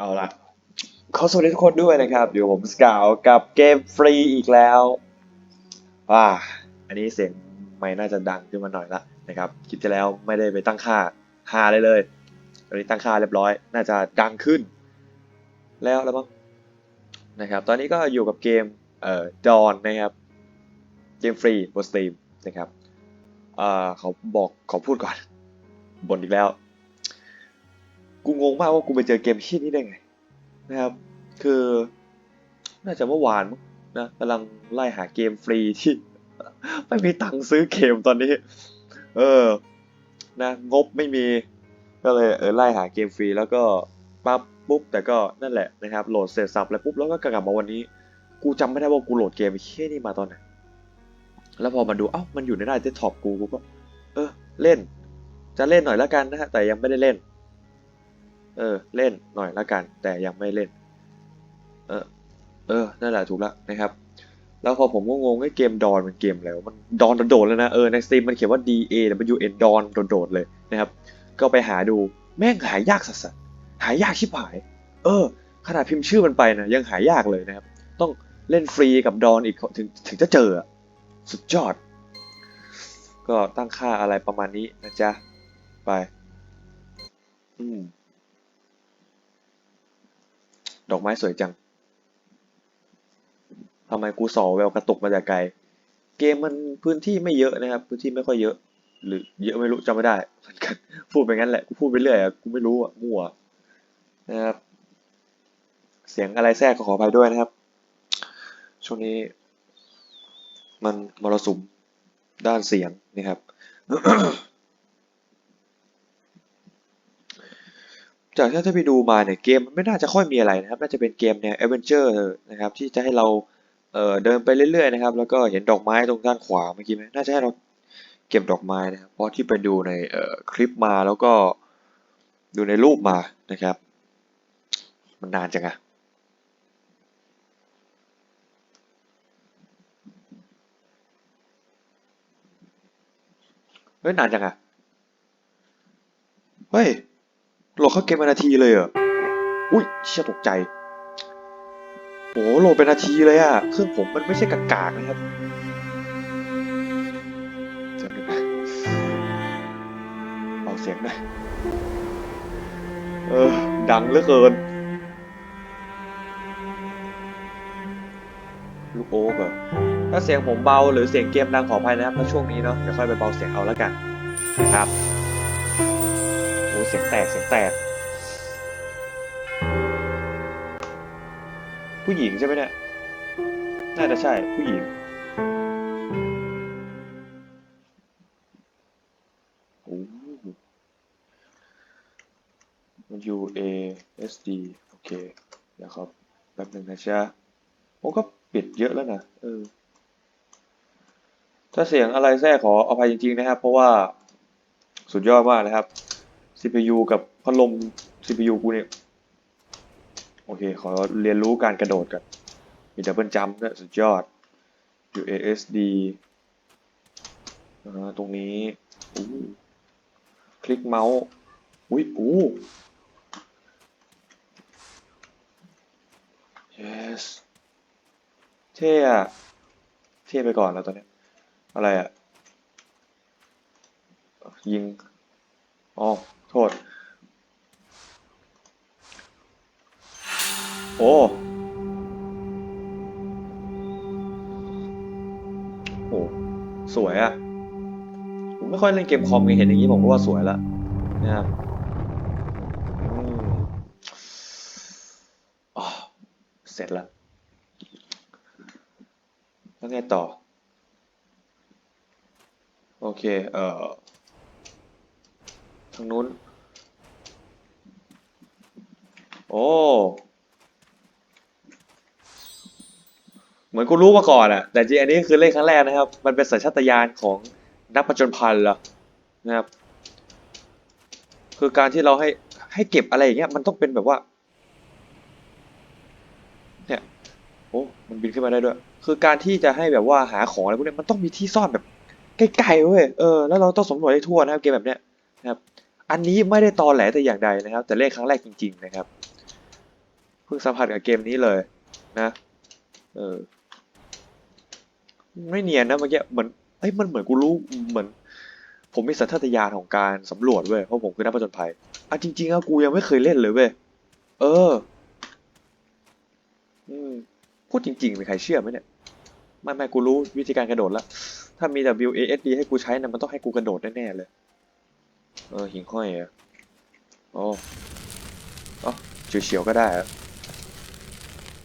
เอาละขอสวัสดีทุกคนด้วยนะครับ อยู่ผมสกาวกับเกมฟรีอีกแล้วว้าอันนี้เสียงไม่น่าจะดังขึ้นมาหน่อยละนะครับคลิปที่แล้วไม่ได้ไปตั้งค่าหาเลยเลยตอนนี้ตั้งค่าเรียบร้อย น่าจะดังขึ้น แล้วแล้วมั้งนะครับ ตอนนี้ก็อยู่กับเกมเอ่อดอนนะครับ เกมฟรีบนสตรีมนะครับเอ่อเขาบอกขอพูดก่อนบ่นอีกแล้ว กูงงมากว่ากูไปเจอเกมที่นี้ได้ไงนะครับ คือน่าจะเมื่อวานนะกำลังไล่หาเกมฟรีที่ ไม่มีตังค์ซื้อเกมตอนนี้ เออ นะงบไม่มี ก็เลยเออไล่หาเกมฟรีแล้วก็ปั๊บปุ๊บแต่ก็นั่นแหละนะครับโหลดเสร็จสับแล้วปุ๊บแล้วก็กลับมาวันนี้ กูจำไม่ได้ว่ากูโหลดเกมไอ้เชี่ยนี่มาตอนไหนแล้วพอมาดูเอ้ามันอยู่ในหน้าเดสก์ท็อปกูกูก็ เออเล่น จะเล่นหน่อยแล้วกันนะฮะแต่ยังไม่ได้เล่น เออ เล่นหน่อยล้วกัน แต่ยังไม่เล่น เออ เออ นั่นแหละถูกแล้วนะครับ แล้วพอผมก็งงไอ้เกมดอนมันเกมอะไรวมันดอนโดดเลยนะ เออ ในสตรีมมันเขียนว่า D A W N ดอนโดดเลยนะครับ ก็ไปหาดู แม่งหายากสัสหายากชิบหาย เออ ขนาดพิมพ์ชื่อมันไปนะ ยังหายากเลยนะครับ ต้องเล่นฟรีกับดอนอีกถึงถึงจะเจอ สุดยอด ก็ตั้งค่าอะไรประมาณนี้นะจ๊ะ ไป อืม ดอกไม้สวยจัง ทำไมกูสอแววกระตุกมาแต่ไกล เกมมันพื้นที่ไม่เยอะนะครับ พื้นที่ไม่ค่อยเยอะ หรือเยอะไม่รู้จำไม่ได้เหมือนกัน พูดไปงั้นแหละ กูพูดไปเรื่อยอะกูไม่รู้อะมั่วนะครับ เสียงอะไรแทรกก็ขออภัยด้วยนะครับ ช่วงนี้ มันมรสุมด้านเสียงนะครับ จากที่ถ้าไปดูมาเนี่ยเกมมันไม่น่าจะค่อยมีอะไรนะครับ น่าจะเป็นเกมแนว Adventure นะครับที่จะให้เราเเดินไปเรื่อยๆนะครับ แล้วก็เห็นดอกไม้ตรงด้านขวาเมื่อกี้ไหมน่าจะให้เราเก็บดอกไม้นะครับเพราะที่ไปดูในคลิปมาแล้วก็ดูในรูปมานะครับ มันนานจังอะเฮ้ยนานจังอะเฮ้ย โหลดเข้าเกมเป็นนาทีเลยเหรอ อุ้ยเชี่ยตกใจโอ้โหลดเป็นนาทีเลยอะเครื่องผมมันไม่ใช่กากๆนะครับจำได้ไหมเบาเสียงหน่อยเออ ดังเหลือเกิน ลูกโอ๊กเหรอถ้าเสียงผมเบาหรือเสียงเกมดังขออภัยนะครับถ้าช่วงนี้เนาะเดี๋ยวค่อยไปเบาเสียงเอาแล้วกันนะครับ เสียงแตกเสียงแตก ผู้หญิงใช่ไหมเนี่ย น่าจะใช่ผู้หญิงโอ้มัน U A S D โอเคเดี๋ยวครับแป๊บหนึ่งนะจ๊ะโอ้ก็ปิดเยอะแล้วนะเออถ้าเสียงอะไรแทรกขออภัยจริงๆนะครับ เพราะว่าสุดยอดมากนะครับ CPU กับพัดลม CPU กูเนี่ย โอเค ขอเรียนรู้การกระโดดกัน มีดับเบิลจัมป์ด้วยสุดยอด UASD อ่าตรงนี้คลิกเมาส์ อุ้ยอู้ yes เท่อะเท่ไปก่อนแล้วตอนเนี้ยอะไรอะยิง อ๋อ โทษ โอ้โหสวยอะผมไม่ค่อยเล่นเกมคอมเห็นอย่างนี้ผมก็ว่าสวยแล้วนะครับอืมอ๋อเสร็จแล้ว แล้วไงต่อ โอเค เอ่อางนู้น โอ้ เหมือนกูรู้มาก่อนอะแต่จริงอันนี้คือเล่นครั้งแรกนะครับ มันเป็นสัญชาตญาณของนักผจญภัณฑ์เหรอนะครับ คือการที่เราให้ให้เก็บอะไรอย่างเงี้ย มันต้องเป็นแบบว่า เนี่ย โอ้ มันบินขึ้นมาได้ด้วย คือการที่จะให้แบบว่าหาของอะไรพวกนี้มันต้องมีที่ซ่อนแบบใกล้ๆเว้ย เออ แล้วเราต้องสำรวจให้ทั่วนะครับเกมแบบเนี้ยนะครับ อันนี้ไม่ได้ตอแหลแต่อย่างใดนะครับ แต่เล่นครั้งแรกจริง ๆ นะครับ เพิ่งสัมผัสกับเกมนี้เลยนะ เออ ไม่เนียนนะเมื่อกี้เหมือนเอ้ยมันเหมือนกูรู้เหมือน ผมมีสัญชาตญาณของการสำรวจเว้ยเพราะผมคือนักผจญภัยอะจริงๆอะกูยังไม่เคยเล่นเลยเว้ยเออ อืมพูดจริงๆมีใครเชื่อไหมเนี่ยไม่ไม่กูรู้วิธีการกระโดดแล้ว ถ้ามี W A S D ให้กูใช้นะมันต้องให้กูกระโดดแน่ๆเลย เออหิ่งห้อยอะโอ้อ๋อเฉียวๆก็ได้อะ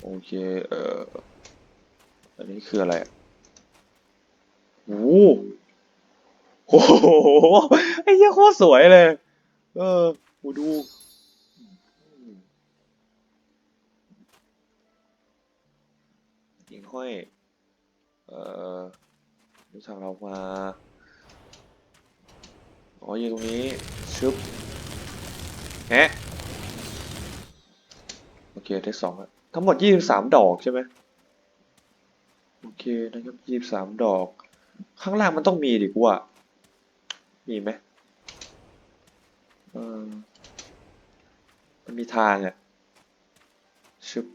โอเค เอออันนี้คืออะไรอะโอ้โหไอ้เหี้ยโคตรสวยเลย เออกูดู หิ่งห้อย เอ่อรู้ทางเรามา อ๋ออยู่ตรงนี้ ชึบแฮะโอเคเทคสองอะทั้งหมดยี่สิบสามดอกใช่ไหมโอเคนะครับยี่สิบสามดอก ข้างล่างมันต้องมีดิกูว่ามีไหมเออมันมีทางอะชึบ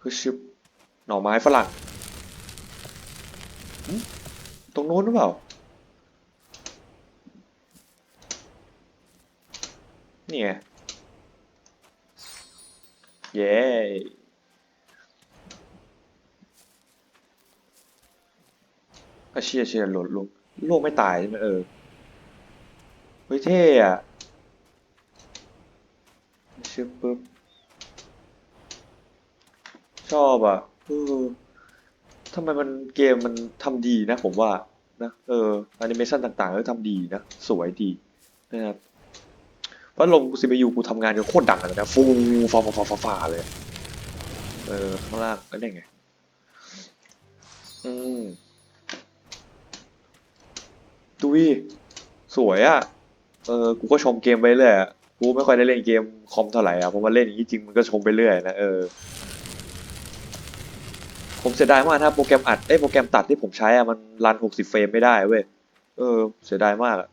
คือชึบหน่อไม้ฝรั่งตรงนู้นหรือเปล่า นี่ไง เย้ก็เชียร์เชียร์หล่นลงโลกไม่ตายใช่ไหมเออ เฮ้ยเท่อะชึบปึ๊บ ชอบอะเออทำไมมันเกมมันทำดีนะผมว่านะ เออแอนิเมชันต่างๆก็ทำดีนะ สวยดีนะครับ เพราะลง CPU กูทำงานจนโคตรดังเลยนะฟูฟ้าฟ้าฟ้าฟ้าฟาเลย เออ ข้างล่างแล้วได้ไง อืมดุยสวยอะ เออ กูก็ชมเกมไปเรื่อยอะกูไม่ค่อยได้เล่นเกมคอมเท่าไหร่อะเพราะมันเล่นอย่างนี้จริงมันก็ชมไปเรื่อยนะเออ ผมเสียดายมากนะโปรแกรมอัดเอ้โปรแกรมตัดที่ผมใช้อะมันรัน 60 เฟรมไม่ได้เว้ย เออ เสียดายมากอะ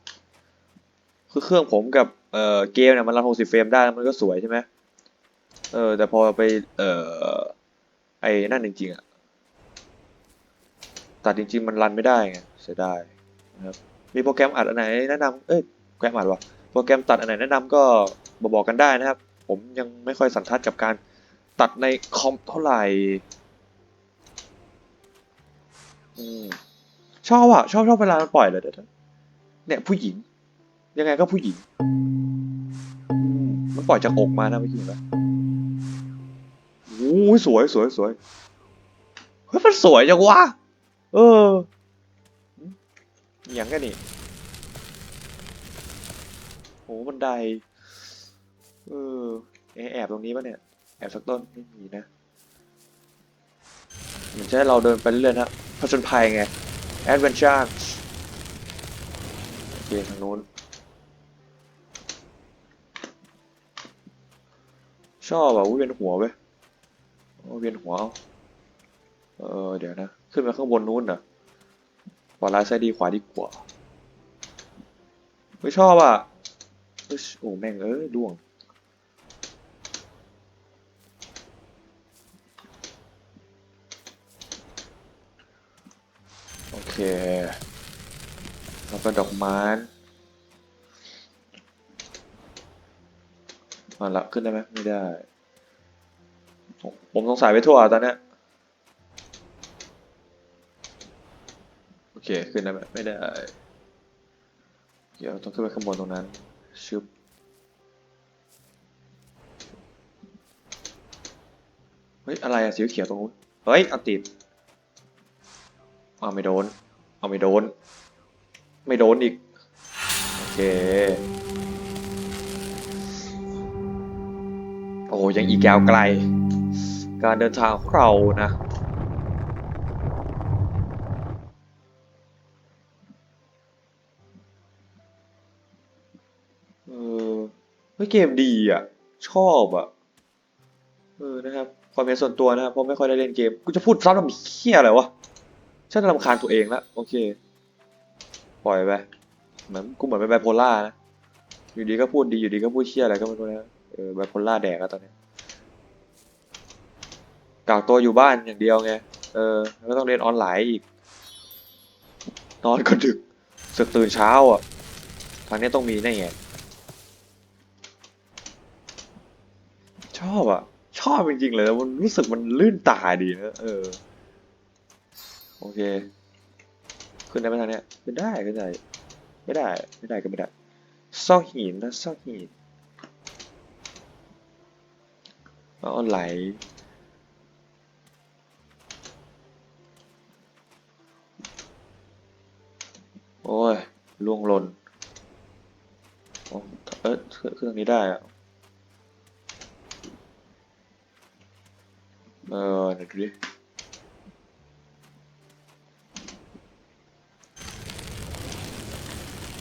คือเครื่องผมกับ เอ่อเกมเนี่ยมันรัน60 เฟรมได้มันก็สวยใช่ไหมเออแต่พอไปเอ่อไอ้นั่นจริงๆอะตัดจริง ๆ มันรันไม่ได้ไงเสียดายนะครับมีโปรแกรมอัดอันไหนแนะนำเอ้ยโปรแกรมอัดวะโปรแกรมตัดอันไหนแนะนำก็บอกบอกกันได้นะครับ ผมยังไม่ค่อยสันทัดกับการตัดในคอมเท่าไหร่ชอบอะ ชอบชอบเวลามันปล่อยเลยเดี๋ยวนะเนี่ยผู้หญิง ยังไงก็ผู้หญิง มันปล่อยจากอกมานะเมื่อกี้เห็นะโอ้ยสวยสวยสวยเฮ้ยมันสวยจังวะเอออย่างกันนี่โอ้บันไดเออแอบตรงนี้ปะเนี่ย แอบสักต้นไม่มีนะเหมือนจะให้เราเดินไปเรื่อยๆนะผจญภัยไง Adventure โอเคทางนู้น ชอบอะอุ้ยเวียนหัวเว้ยเวียนหัวเอาเออเดี๋ยวนะ ขึ้นไปข้างบนนู้นเหรอขวาร้ายซ้ายดีขวาดีกว่าไม่ชอบอะเอ้โอ้แม่งเอ้ยดวงโอเคแล้วก็ดอกไม้ มาละขึ้นได้ไหมไม่ได้ผมผมสงสัยไปทั่วตอนนี้โอเคขึ้นได้ไหมไม่ได้ เดี๋ยวต้องขึ้นไปข้างบนตรงนั้นชึบเฮ้ยอะไรอะสีเขียวตรงนู้นเฮ้ยเอาติดเอาไม่โดน เอาไม่โดน ไม่โดนอีก โอเค โอ้ยังอีกยาวไกล การเดินทางของเรานะเออเกมดีอะ ชอบอะ เออนะครับความเป็นส่วนตัวนะครับเพราะไม่ค่อยได้เล่นเกม กูจะพูดซ้ำทำเหี้ยอะไรวะฉันรำคาญตัวเองแล้วโอเค ปล่อยไป เหมือนกูเหมือนเป็นไบโพล่านะ อยู่ดีก็พูดดีอยู่ดีก็พูดเชี่ยอะไรก็ไม่รู้นะ เออไบโพล่าแดกแล้วตอนนี้กักตัวอยู่บ้านอย่างเดียวไง เออ แล้วก็ต้องเรียนออนไลน์อีก นอนก็ดึกสึกตื่นเช้าอะ ทางนี้ต้องมีแน่ไงชอบอะ ชอบจริงๆเลย มันรู้สึกมันลื่นตาดีนะ เออ โอเค ขึ้นได้ไหมทางเนี้ยขึ้นได้ขึ้นได้ ไม่ได้ ไม่ได้ก็ไม่ได้ ซอกหินนะซอกหิน เอาไหลโอ้ยล่วงหล่นโอ้เอ๊ะเครื่องนี้ได้อะเออเดี๋ยวดูดิ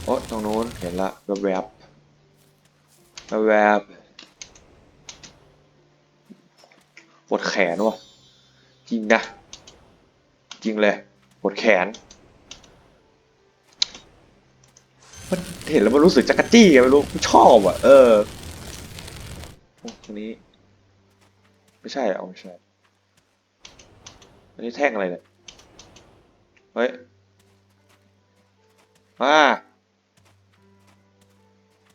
โอ้ตรงนู้นเห็นละแวบแวบแวบแวบ ปวดแขนว่ะจริงนะ จริงเลยปวดแขนมันเห็นแล้วมันรู้สึกจักรจี้ไงไม่รู้ชอบอะ เออตรงนี้ ไม่ใช่เอาไม่ใช่อันนี้แท่งอะไรเนี่ย เฮ้ยมา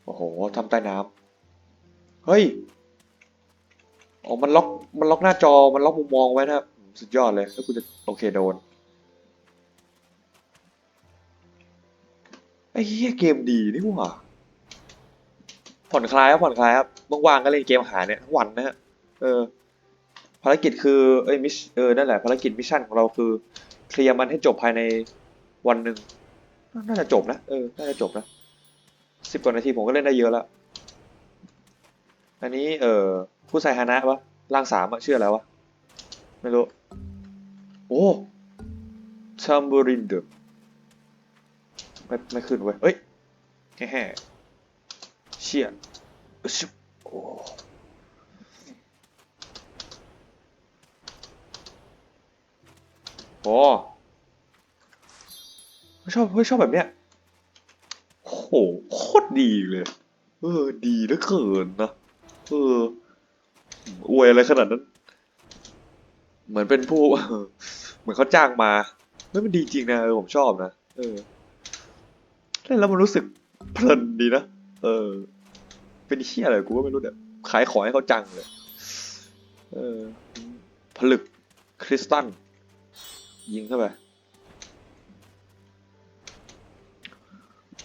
โอ้โหทำใต้น้ำเฮ้ย อ๋อ มันล็อก มันล็อกหน้าจอ มันล็อกมุมมองไว้นะครับ สุดยอดเลย แล้วกูจะโอเคโดน ไอ้เหี้ยเกมดีนี่หว่า ผ่อนคลายครับผ่อนคลายครับว่างๆก็เล่นเกมหาเนี่ยทั้งวันนะฮะ เออ ภารกิจคือ เอ้ยมิช เออ นั่นแหละภารกิจมิชชั่นของเราคือ เคลียร์มันให้จบภายในวันหนึ่ง น่าจะจบนะ เออ น่าจะจบนะสิบกว่านาทีผมก็เล่นได้เยอะแล้ว อันนี้ เออ ผู้ใส่ฮานะวะร่างสามอะชื่ออะไรวะ ไม่รู้ โอ้ชัมบูรินเดไม่ไม่ขึ้นเว้ยเฮ้ยแฮ่เชี่ยอึ๊บโอ้โอ้ชอบเฮ้ยชอบแบบเนี้ยโหโคตรดีเลย เออ ดีเหลือเกินนะ เออ อวยอะไรขนาดนั้น เหมือนเป็นผู้ เหมือนเขาจ้างมาเฮ้ยมันดีจริงนะเออผมชอบนะเออเล่นแล้วมันรู้สึกเพลินดีนะเออ เป็นเชี่ยอะไรกูก็ไม่รู้เนี่ยขายของให้เขาจังเลย เออ ผลึกคริสตัลยิงเข้าไป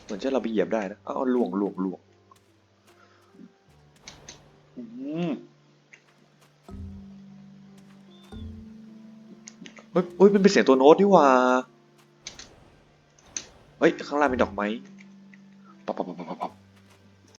เหมือนจะเราไปเหยียบได้นะอ้าวล่วงหลวงหลวงอืม ฮ้ยเฮ้ยมันเป็นเสียงตัวโน้ตนี่ว่า เฮ้ย ข้างล่างเป็นดอกไม้ปับปับปับปับปับ